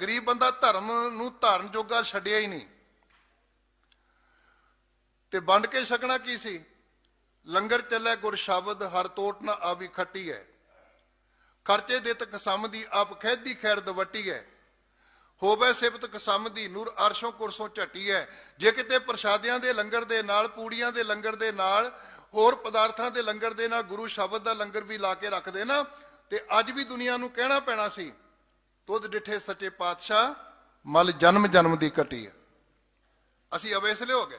ਗਰੀਬ ਬੰਦਾ ਧਰਮ ਨੂੰ ਧਾਰਨ ਜੋਗਾ ਛੱਡਿਆ ਹੀ ਨਹੀਂ। ਤੇ ਵੰਡ ਕੇ ਛਕਣਾ ਕੀ ਸੀ? ਲੰਗਰ ਚੱਲੇ, ਗੁਰ ਸ਼ਬਦ, ਹਰ ਤੋਟ ਨਾ ਆਵੀ ਖੱਟੀ ਹੈ ਖਰਚੇ ਦੇ ਤਕ ਕਸਮ ਦੀ ਆਪ ਖੈਦੀ ਖੈਰ ਦਵਟੀ ਹੈ ਹੋਵੇ ਸਿਫਤ ਕਸਮ ਦੀ ਨੂਰ ਅਰਸ਼ੋਂ ਕੁਰਸੋਂ ਝਟੀ ਹੈ ਜੇ ਕਿਤੇ ਪ੍ਰਸ਼ਾਦਿਆਂ ਦੇ ਲੰਗਰ ਦੇ ਨਾਲ, ਪੂੜੀਆਂ ਦੇ ਲੰਗਰ ਦੇ ਨਾਲ, ਹੋਰ ਪਦਾਰਥਾਂ ਦੇ ਲੰਗਰ ਦੇ ਨਾਲ, ਗੁਰੂ ਸ਼ਬਦ ਦਾ ਲੰਗਰ ਵੀ ਲਾ ਕੇ ਰੱਖਦੇ ਨਾ ਤੇ ਅੱਜ ਵੀ ਦੁਨੀਆ ਨੂੰ ਕਹਿਣਾ ਪੈਣਾ ਸੀ। ਤੁਧ ਡਿਠੇ ਸੱਚੇ ਪਾਤਸ਼ਾਹ, ਮਲ ਜਨਮ ਜਨਮ ਦੀ ਕਟੀ ਹੈ। ਅਸੀਂ ਅਵੇਸਲੇ ਹੋ ਗਏ।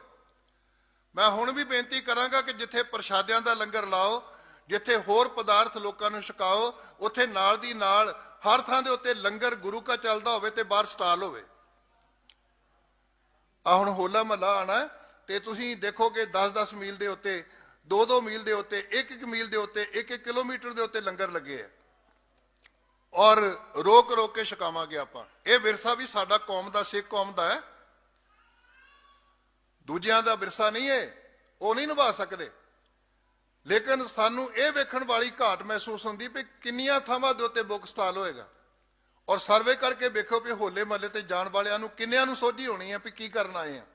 ਮੈਂ ਹੁਣ ਵੀ ਬੇਨਤੀ ਕਰਾਂਗਾ ਕਿ ਜਿੱਥੇ ਪ੍ਰਸ਼ਾਦਿਆਂ ਦਾ ਲੰਗਰ ਲਾਓ, ਜਿੱਥੇ ਹੋਰ ਪਦਾਰਥ ਲੋਕਾਂ ਨੂੰ ਛਕਾਓ, ਉੱਥੇ ਨਾਲ ਦੀ ਨਾਲ ਹਰ ਥਾਂ ਦੇ ਉੱਤੇ ਲੰਗਰ ਗੁਰੂ ਕਾ ਚੱਲਦਾ ਹੋਵੇ ਤੇ ਬਾਹਰ ਸਟਾਲ ਹੋਵੇ। ਆ ਹੁਣ ਹੋਲਾ ਮਹੱਲਾ ਆਣਾ ਤੇ ਤੁਸੀਂ ਦੇਖੋਗੇ 10-10 ਮੀਲ ਦੇ ਉੱਤੇ 2-2 ਮੀਲ ਦੇ ਉੱਤੇ 1-1 ਮੀਲ ਦੇ ਉੱਤੇ 1-1 ਕਿਲੋਮੀਟਰ ਦੇ ਉੱਤੇ ਲੰਗਰ ਲੱਗੇ ਆ ਔਰ ਰੋਕ ਰੋਕ ਕੇ ਛਕਾਵਾਂਗੇ ਆਪਾਂ। ਇਹ ਵਿਰਸਾ ਵੀ ਸਾਡਾ ਕੌਮ ਦਾ ਸਿੱਖ ਕੌਮ ਦਾ ਹੈ। ਦੂਜਿਆਂ ਦਾ ਵਿਰਸਾ ਨਹੀਂ ਹੈ, ਉਹ ਨਹੀਂ ਨਿਭਾ ਸਕਦੇ। ਲੇਕਿਨ ਸਾਨੂੰ ਇਹ ਵੇਖਣ ਵਾਲੀ ਘਾਟ ਮਹਿਸੂਸ ਹੁੰਦੀ ਵੀ ਕਿੰਨੀਆਂ ਥਾਵਾਂ ਦੇ ਉੱਤੇ ਬੁੱਕ ਸਟਾਲ ਹੋਏਗਾ। ਔਰ ਸਰਵੇ ਕਰਕੇ ਵੇਖੋ ਵੀ ਹੋਲੇ ਮਹੱਲੇ ਤੇ ਜਾਣ ਵਾਲਿਆਂ ਨੂੰ ਕਿੰਨਿਆਂ ਨੂੰ ਸੋਝੀ ਹੋਣੀ ਹੈ ਵੀ ਕੀ ਕਰਨ ਆਏ ਆ।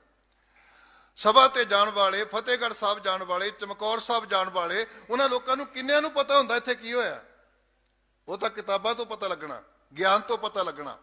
ਸਭਾ ਤੇ ਜਾਣ ਵਾਲੇ, ਫਤਿਹਗੜ੍ਹ ਸਾਹਿਬ ਜਾਣ ਵਾਲੇ, ਚਮਕੌਰ ਸਾਹਿਬ ਜਾਣ ਵਾਲੇ, ਉਹਨਾਂ ਲੋਕਾਂ ਨੂੰ ਕਿੰਨਿਆਂ ਨੂੰ ਪਤਾ ਹੁੰਦਾ ਇੱਥੇ ਕੀ ਹੋਇਆ। ਉਹ ਤਾਂ ਕਿਤਾਬਾਂ ਤੋਂ ਪਤਾ ਲੱਗਣਾ ਗਿਆਨ ਤੋਂ ਪਤਾ ਲੱਗਣਾ।